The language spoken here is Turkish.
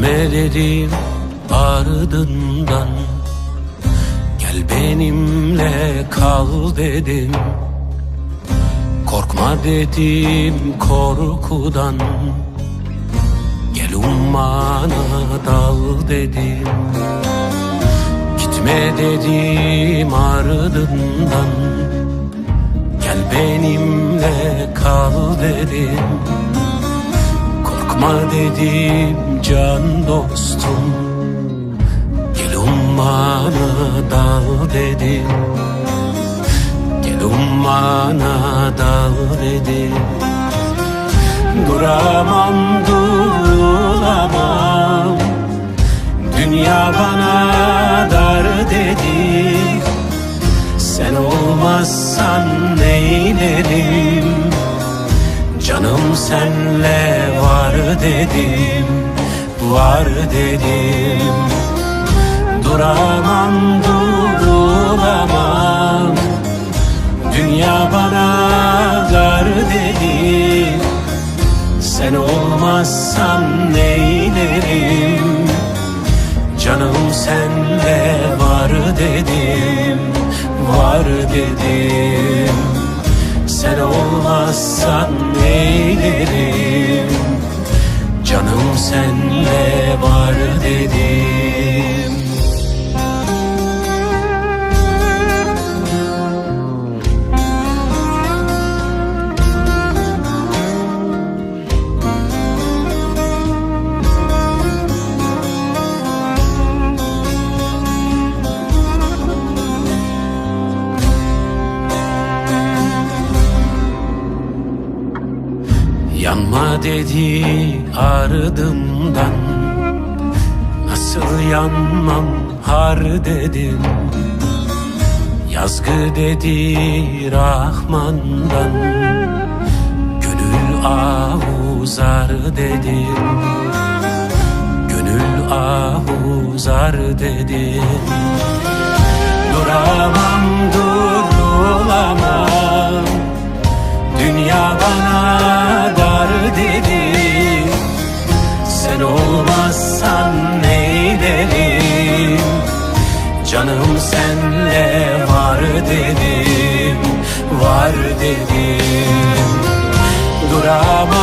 Gitme dedim ardından. Gel benimle kal dedim. Korkma dedim korkudan. Gel ummana dal dedim. Gitme dedim ardından. Gel benimle kal dedim Korkma dedim can dostum Gel ummana dal dedim. Gel ummana dal dedim. Duramam durulamam. Dünya bana dar dedi. Sen olmazsan neylerim senle var dedim Var dedim. Duramam durulamam Dünya bana dar dedi Sen olmazsan neylerim? Canım senle var dedim Var dedim Sen olmazsan neylerim Canım senle Yanma dedi ardımdan. Nasıl yanmam har dedim. Yazgı dedi Rahman'dan. Gönül ahuzar dedim. Gönül ahuzar dedim. Duramam durulamam. Dünya bana Var dedim. Duramam